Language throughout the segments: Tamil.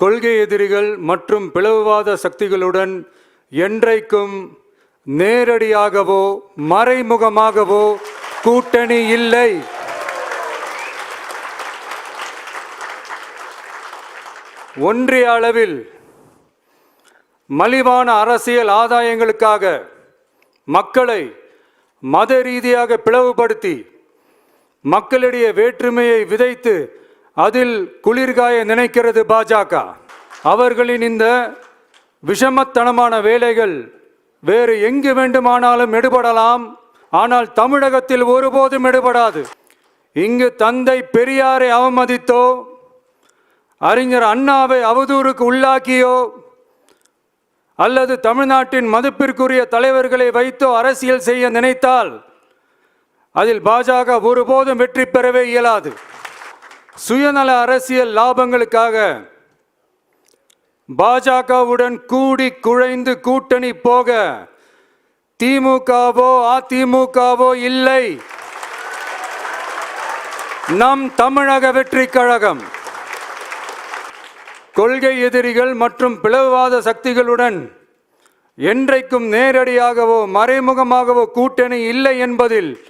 கொள்கை எதிரிகள் மற்றும் பிளவுவாத சக்திகளுடன் என்றைக்கும் நேரடியாகவோ மறைமுகமாகவோ கூட்டணி இல்லை. ஒன்றிய அளவில் மலிவான அரசியல் ஆதாயங்களுக்காக மக்களை மத ரீதியாக பிளவுபடுத்தி மக்களிடையே வேற்றுமையை விதைத்து அதில் குளிர்காய நினைக்கிறது பாஜக. அவர்களின் இந்த விஷமத்தனமான வேலைகள் வேறு எங்கு வேண்டுமானாலும் எடுபடலாம். ஆனால் தமிழகத்தில் ஒருபோதும் எடுபடாது. இங்கு தந்தை பெரியாரை அவமதித்தோ அறிஞர் அண்ணாவை அவதூறுக்கு உள்ளாக்கியோ அல்லது தமிழ்நாட்டின் மதிப்பிற்குரிய தலைவர்களை வைத்தோ அரசியல் செய்ய நினைத்தால் அதில் பாஜக ஒருபோதும் வெற்றி பெறவே இயலாது. சுயநல அரசியல் லாபங்களுக்காக பாஜகவுடன் கூடி குழைந்து கூட்டணி போக திமுகவோ அதிமுகவோ இல்லை. நம் தமிழக வெற்றி கழகம் கொள்கை எதிரிகள் மற்றும் பிளவுவாத சக்திகளுடன் என்றைக்கும் நேரடியாகவோ மறைமுகமாகவோ கூட்டணி இல்லை என்பதில்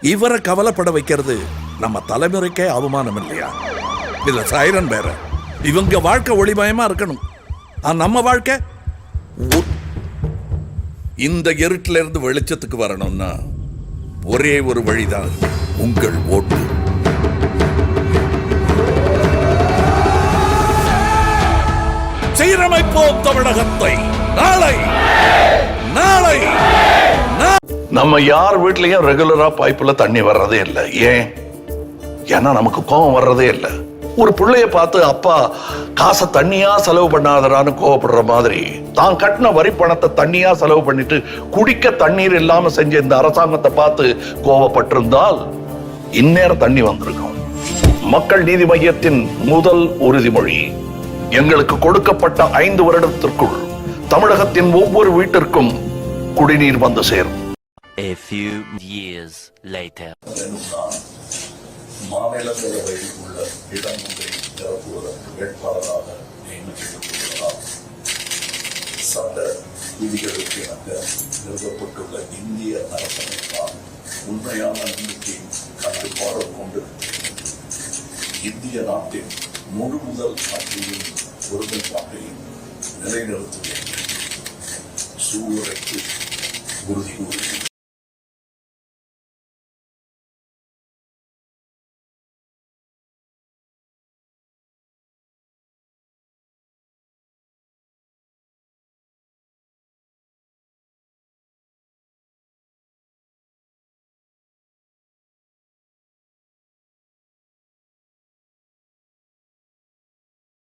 இவரை கவலைப்பட வைக்கிறது நம்ம தலைமுறைக்கே அவமானம் இல்லையா இதுல சைரன் வேற. இவங்க வாழ்க்கை ஒளிமயமா இருக்கணும். நம்ம வாழ்க்கை? இந்த இருட்டில இருந்து வெளிச்சத்துக்கு வரணும்னா ஒரே ஒரு வழிதான் உங்கள் ஓட்டு. சீரமைப்போம் தமிழகத்தை. நாளை நம்ம யார் வீட்லயும் ரெகுலரா பைப்புல தண்ணி வர்றதே இல்லை. ஏன்? ஏன்னா நமக்கு கோபம் வர்றதே இல்லை. ஒரு பிள்ளைய பார்த்து அப்பா காசை தண்ணியா செலவு பண்ணாதடான்னு கோவப்படுற மாதிரி தான் கட்டின வரி பணத்தை தண்ணியா செலவு பண்ணிட்டு குடிக்க தண்ணீர் இல்லாம செஞ்ச இந்த அரசாங்கத்தை பார்த்து கோவப்பட்டிருந்தால் இந்நேரம் தண்ணி வந்திருக்கும். மக்கள் நீதி மையத்தின் முதல் உறுதிமொழி எங்களுக்கு கொடுக்கப்பட்ட ஐந்து வருடத்திற்குள் தமிழகத்தின் ஒவ்வொரு வீட்டிற்கும் குடிநீர் வந்து சேரும். A few years later. மாநிலங்களவையில் உள்ள இடம் ஒன்றை நிரப்புவதற்கு வேட்பாளராக நியமிக்கப்பட்டுள்ளதால் சட்ட விதிகளுக்கு இணங்க நிறுவப்பட்டுள்ள இந்திய அரசமைப்பால் உண்மையான நம்பிக்கையும் கட்டுப்பாடும் கொண்டு இந்திய நாட்டின் முழு முதல் ஆட்சியும் ஒருமைப்பாட்டையும் நிலைநிறுத்துவேன் சூழலுக்கு உறுதி கூறுகிறேன்